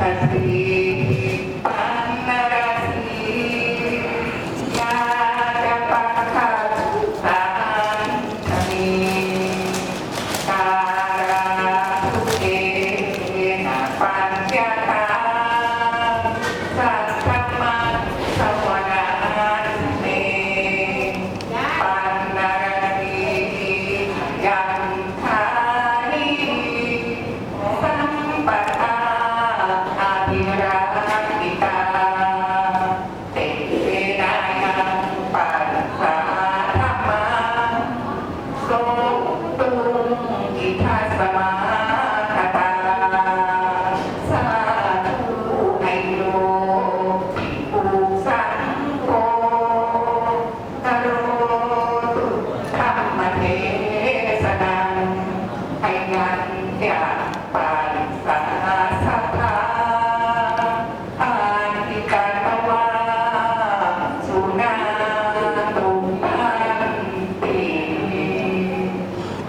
ท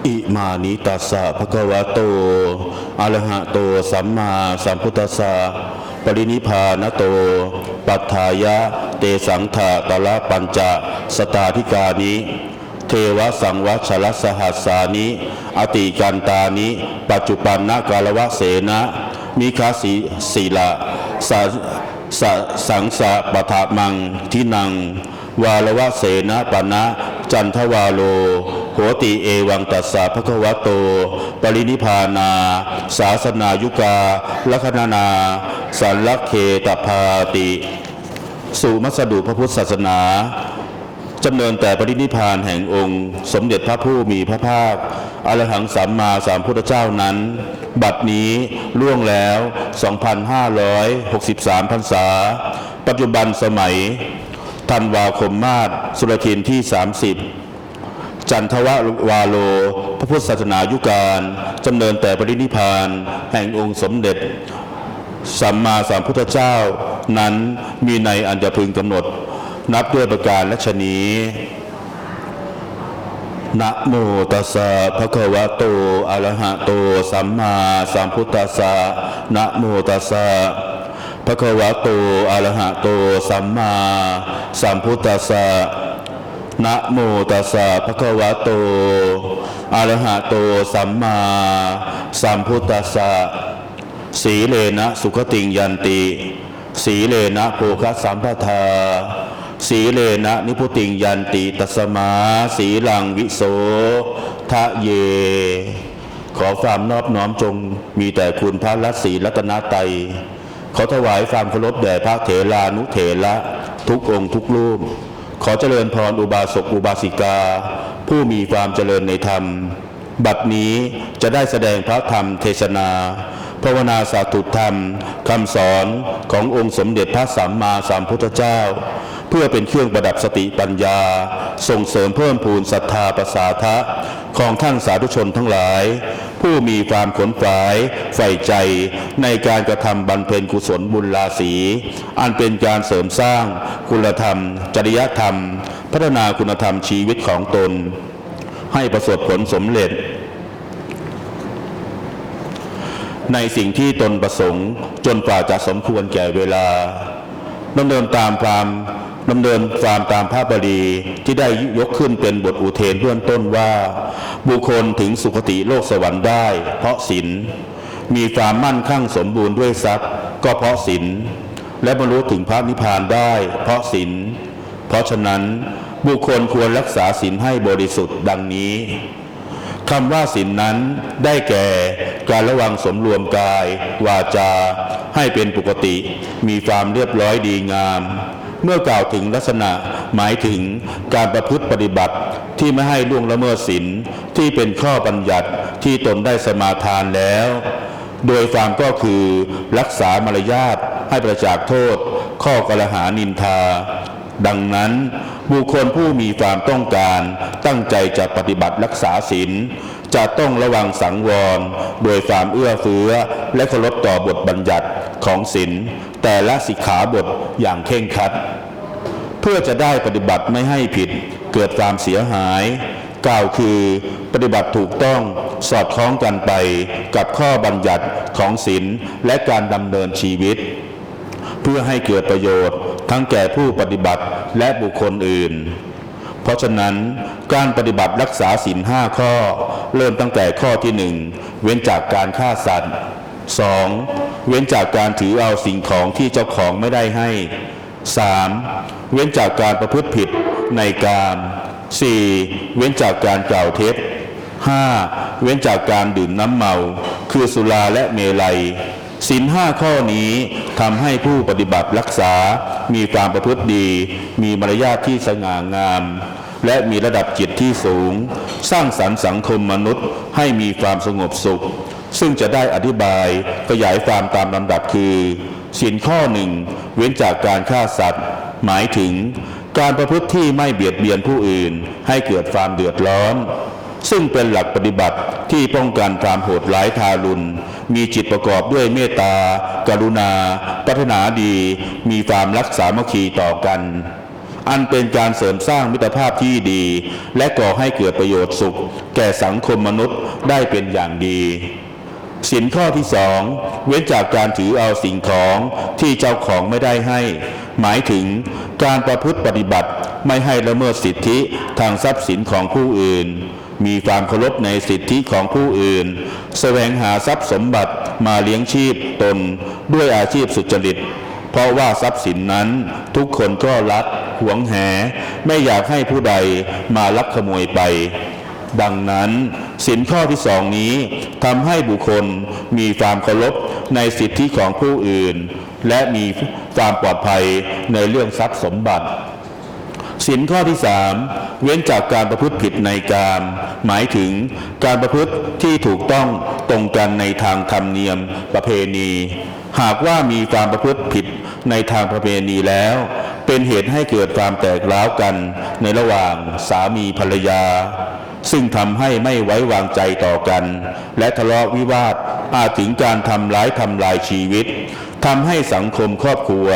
อิมานิตัสสะภะคะวะโตอะระหะโต สัมมาสัมพุทธัสสะปรินิพานโต ปัฏฐายะ เตสังขะตละปัญจสตาธิกานิ เทวสังวัชรสหัสสานิ อติกันตานิ ปัจจุปันนกาลวะเสนะมิคาสีศีละสสสังสะปะทะมังทินัง วาลวะเสนะปนะ จันทวาโลโหติเอวังตัสสะภะคะวะโต ปรินิพานาศาสนายุกาลัคนานาสันลักเคตพาติ สู่มัสดุพระพุทธศาสนาจำเนินแต่ปรินิพพานแห่งองค์ สมเด็จพระผู้มีพระภาคอรหังสัมมาสัมพุทธเจ้านั้น บัดนี้ล่วงแล้ว 2,563พรรษา ปัจจุบันสมัย ธันวาคมมาศสุรทินที่ 30 จันทววาโล พระพุทธศาสนายุการจำเนินแต่ปรินิพพาน แห่งองค์สมเด็จ สัมมาสัมพุทธเจ้านั้นมีในอันจะพึงกำหนด นับด้วยประการและชนีนะโมตัสสะภะคะวะโตอะระหะโต สัมมาสัมพุทธัสสะนะโมตัสสะ ภะควะโตอะระหะโต สัมมาสัมพุทธัสสะนะโมตัสสะภะคะวะโตอะระหะโต สัมมาสัมพุทธัสสะสีเลนะสุขติงยันติ สีเลนะโภคสัมปทา สีเลนะนิพุติงยันติตัสมาสีลังวิโสทะเย ขอความนอบน้อมจงมีแต่คุณพระรัตสีรัตนไตรัย ขอถวายความเคารพแด่พระเถรานุเถระทุกองค์ทุกรูป ขอเจริญพรอุบาสกอุบาสิกา ผู้มีความเจริญในธรรม บัดนี้จะได้แสดงพระธรรมเทศนาภาวนาสาธุธรรมคำสอนขององค์สมเด็จพระสัมมาสัมพุทธเจ้า เพื่อเป็นเครื่องประดับสติปัญญา ส่งเสริมเพิ่มพูนศรัทธาประสาทะของท่านสาธุชนทั้งหลาย ผู้มีความขนฝายใฝ่ใจในการกระทำบรรเพ็ญกุศลบุญราศีอันเป็นการเสริมสร้างคุณธรรม จริยธรรม พัฒนาคุณธรรมชีวิตของตน ให้ประสบผลสำเร็จ ในสิ่งที่ตนประสงค์จนกว่าจะสมควรแก่เวลาดำเนินตามความ ดำเนินความตามพระบาลีที่ได้ยกขึ้นเป็นบทอุเทนเบื้องต้นว่า บุคคลถึงสุคติโลกสวรรค์ได้ เพราะศีลมีความมั่นคั่งสมบูรณ์ด้วยทรัพย์ ก็เพราะศีลและบรรลุถึงพระนิพพานได้ เพราะศีลเพราะฉะนั้นบุคคลควรรักษาศีลให้บริสุทธิ์ดังนี้คำว่าศีลนนั้นได้แก่การระวังสมรวมกาย วาจา ให้เป็นปกติ มีความเรียบร้อยดีงาม เมื่อกล่าวถึงลักษณะหมายถึงการประพฤติปฏิบัติที่ไม่ให้ล่วงละเมิดศีลที่เป็นข้อบัญญัติที่ตนได้สมาทานแล้ว โดยความก็คือรักษามารยาทให้ประจากโทษ ข้อกลหานินทา ดังนั้นบุคคลผู้มีความต้องการตั้งใจจะปฏิบัติรักษาศีล จะต้องระวังสังวร โดยความเอื้อเฟื้อ และเคารพต่อบทบัญญัติของศีลแต่ละสิกขาบทอย่างเคร่งครัด เพื่อจะได้ปฏิบัติไม่ให้ผิดเกิดความเสียหาย กล่าวคือปฏิบัติถูกต้องสอดคล้องกันไปกับข้อบัญญัติของศีลและการดำเนินชีวิต เพื่อให้เกิดประโยชน์ทั้งแก่ผู้ปฏิบัติและบุคคลอื่น ราะฉะนั้นการปฏิบัติรักษาศีลห้าข้อ เริ่มตั้งแต่ข้อที่หนึ่งเว้นจากการฆ่าสัตว์ 2. เว้นจากการถือเอาสิ่งของที่เจ้าของไม่ได้ให้ 3. เว้นจากการประพฤติผิดในกาม 4. เว้นจากการกล่าวเท็จ 5. เว้นจากการดื่มน้ำเมา คือสุราและเมลัยศีลห้าข้อนี้ทำให้ผู้ปฏิบัติรักษา มีความประพฤติดี มีมารยาทที่สง่างาม และมีระดับจิตที่สูง สร้างสรรค์สังคมมนุษย์ให้มีความสงบสุข ซึ่งจะได้อธิบายขยายความตามลำดับคือศีลข้อหนึ่งเว้นจากการฆ่าสัตว์ หมายถึงการประพฤติที่ไม่เบียดเบียนผู้อื่น ให้เกิดความเดือดร้อน ซึ่งเป็นหลักปฏิบัติที่ป้องกันความโหดร้ายทารุณ มีจิตประกอบด้วยเมตตา กรุณาปรารถนาดี มีความรักสามัคคีต่อกัน อันเป็นการเสริมสร้างมิตรภาพที่ดี และก่อให้เกิดประโยชน์สุข แก่สังคมมนุษย์ได้เป็นอย่างดีสินข้อที่สองเว้นจากการถือเอาสิ่งของที่เจ้าของไม่ได้ให้ หมายถึงการประพฤติปฏิบัติไม่ให้ละเมิดสิทธิทางทรัพย์สินของผู้อื่น มีความเคารพในสิทธิของผู้อื่น แสวงหาทรัพย์สมบัติมาเลี้ยงชีพตนด้วยอาชีพสุจริต เพราะว่าทรัพย์สินนั้นทุกคนก็รักหวงแห ไม่อยากให้ผู้ใดมาลักขโมยไป ดังนั้นสินข้อที่สองนี้ทำให้บุคคลมีความเคารพในสิทธิของผู้อื่น และมีความปลอดภัยในเรื่องทรัพย์สมบัติสินข้อที่สามเว้นจากการประพฤติผิดในกามหมายถึงการประพฤติที่ถูกต้องตรงกันในทางธรรมเนียมประเพณี หากว่ามีการประพฤติผิดในทางประเพณีแล้ว เป็นเหตุให้เกิดความแตกร้าวกันในระหว่างสามีภรรยา ซึ่งทำให้ไม่ไว้วางใจต่อกัน และทะเลาะวิวาทอาจถึงการทำร้ายทำลายชีวิตทำให้สังคมครอบครัว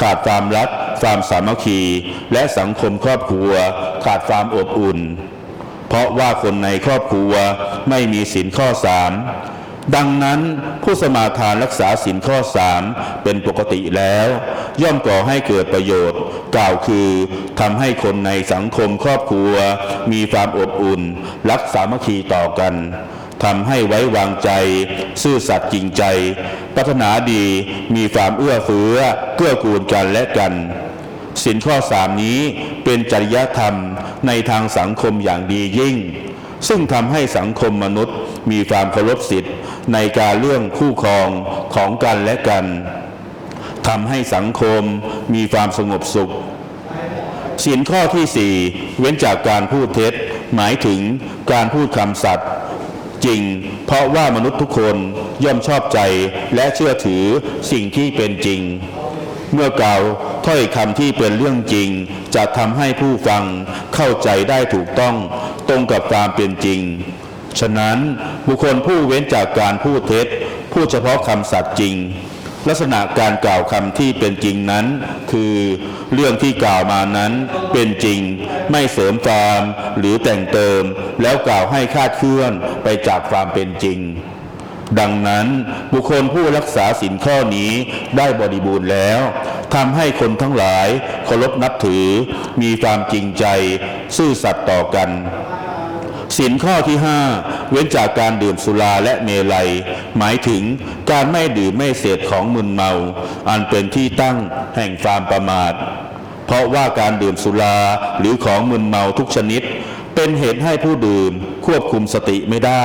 ขาดความรักความสามัคคี และสังคมครอบครัว ขาดความอบอุ่น เพราะว่าคนในครอบครัวไม่มีสินข้อสาม ดังนั้นผู้สมาทานรักษาสินข้อสามเป็นปกติแล้ว ย่อมก่อให้เกิดประโยชน์ กล่าวคือทำให้คนในสังคมครอบครัว มีความอบอุ่น รักสามัคคีต่อกันทำให้ไว้วางใจ ซื่อสัตย์จริงใจ ปรารถนาดีมีความเอื้อเฟื้อเกื้อกูลกันและกันสินข้อสามนี้เป็นจริยธรรมในทางสังคมอย่างดียิ่ง ซึ่งทำให้สังคมมนุษย์มีความเคารพสิทธิ์ ในการเรื่องคู่ครองของกันและกันทำให้สังคมมีความสงบสุขสินข้อที่สี่เว้นจากการพูดเท็จ หมายถึงการพูดคำสัตย์จริง เพราะว่ามนุษย์ทุกคนย่อมชอบใจและเชื่อถือสิ่งที่เป็นจริง เมื่อกล่าวถ้อยคำที่เป็นเรื่องจริง จะทำให้ผู้ฟังเข้าใจได้ถูกต้องตรงกับความเป็นจริง ฉะนั้นบุคคลผู้เว้นจากการพูดเท็จ พูดเฉพาะคำสัตย์จริง ลักษณะการกล่าวคำที่เป็นจริงนั้น คือเรื่องที่กล่าวมานั้นเป็นจริง ไม่เสริมตามหรือแต่งเติม แล้วกล่าวให้คาดเคลื่อนไปจากความเป็นจริง ดังนั้นบุคคลผู้รักษาสินข้อนี้ได้บริบูรณ์แล้วทำให้คนทั้งหลายเคารพนับถือมีความจริงใจ ซื่อสัตย์ต่อกัน สินข้อที่ 5 เว้นจากการดื่มสุราและเมลัย หมายถึงการไม่ดื่มไม่เสพของมึนเมา อันเป็นที่ตั้งแห่งความประมาท เพราะว่าการดื่มสุราหรือของมึนเมาทุกชนิด เป็นเหตุให้ผู้ดื่มควบคุมสติไม่ได้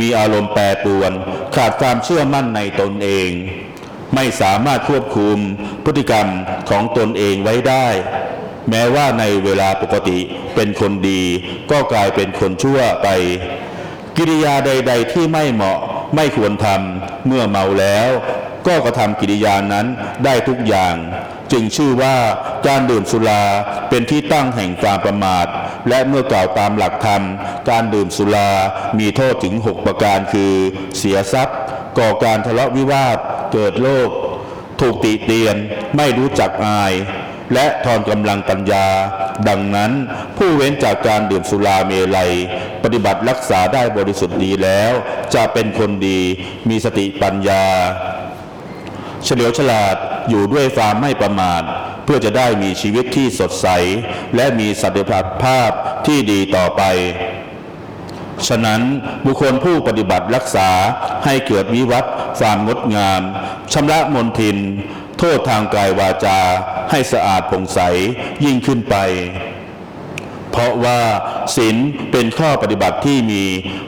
มีอารมณ์แปรปรวน ขาดความเชื่อมั่นในตนเอง ไม่สามารถควบคุมพฤติกรรมของตนเองไว้ได้ แม้ว่าในเวลาปกติเป็นคนดี ก็กลายเป็นคนชั่วไป กิริยาใด ๆ ที่ไม่เหมาะไม่ควรทำเมื่อเมาแล้ว ก็กระทำกิริยานั้นได้ทุกอย่าง จึงชื่อว่าการดื่มสุราเป็นที่ตั้งแห่งความประมาท และเมื่อกล่าวตามหลักธรรม การดื่มสุรามีโทษถึง 6 ประการคือ เสียทรัพย์ ก่อการทะเลาะวิวาท เกิดโรคถูกติเตียน ไม่รู้จักอาย และทอนกำลังปัญญา ดังนั้นผู้เว้นจากการดื่มสุราเมลัย ปฏิบัติรักษาได้บริสุทธิ์ดีแล้ว จะเป็นคนดีมีสติปัญญา เฉลียวฉลาดอยู่ด้วยความไม่ประมาทเพื่อจะได้มีชีวิตที่สดใส และมีสัตยภาพที่ดีต่อไป ฉะนั้นบุคคลผู้ปฏิบัติรักษาให้เกิดวิวัฒน์ความงดงามชำระมนทิน โทษทางกายวาจาให้สะอาดผ่องใสยิ่งขึ้นไป เพราะว่าศีลเป็นข้อปฏิบัติที่มี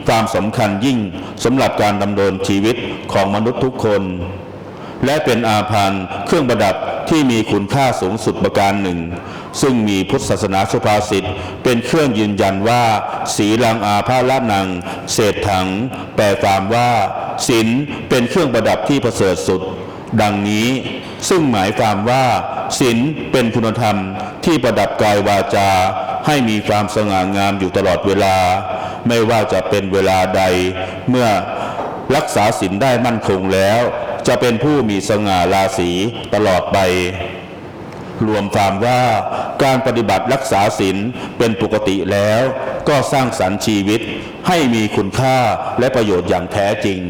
ความสำคัญยิ่งสำหรับการดำเนินชีวิตของมนุษย์ทุกคน และเป็นอาภรณ์เครื่องประดับที่มีคุณค่าสูงสุดประการหนึ่ง ซึ่งมีพุทธศาสนาสุภาษิตเป็นเครื่องยืนยันว่า สีลังอาภาละนัง เศษถัง แปลความว่าศีลเป็นเครื่องประดับที่ประเสริฐสุด ดังนี้ซึ่งหมายความว่าศีลเป็นคุณธรรมที่ประดับกายวาจา ให้มีความสง่างามอยู่ตลอดเวลา ไม่ว่าจะเป็นเวลาใด เมื่อรักษาศีลได้มั่นคงแล้ว จะเป็นผู้มีสง่าราศีตลอดไปรวมความว่าการปฏิบัติรักษาศีลเป็นปกติแล้ว ก็สร้างสรรค์ชีวิตให้มีคุณค่าและประโยชน์อย่างแท้จริง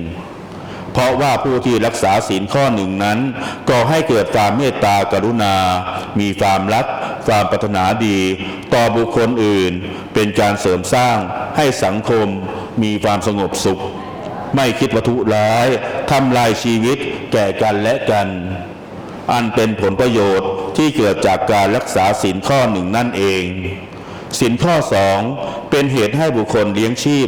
เพราะว่าผู้ที่รักษาศีลข้อหนึ่งนั้นก่อให้เกิดความเมตตากรุณา มีความรักความปรารถนาดี ต่อบุคคลอื่น เป็นการเสริมสร้างให้สังคมมีความสงบสุข ไม่คิดวัตถุร้ายทำลายชีวิตแก่กันและกัน อันเป็นผลประโยชน์ที่เกิดจากการรักษาศีลข้อหนึ่งนั่นเอง สินข้อสองเป็นเหตุให้บุคคลเลี้ยงชีพ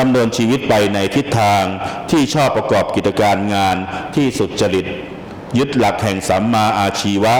ดำเนินชีวิตไปในทิศทางที่ชอบประกอบกิจการงานที่สุจริต ยึดหลักแห่งสัมมาอาชีวะ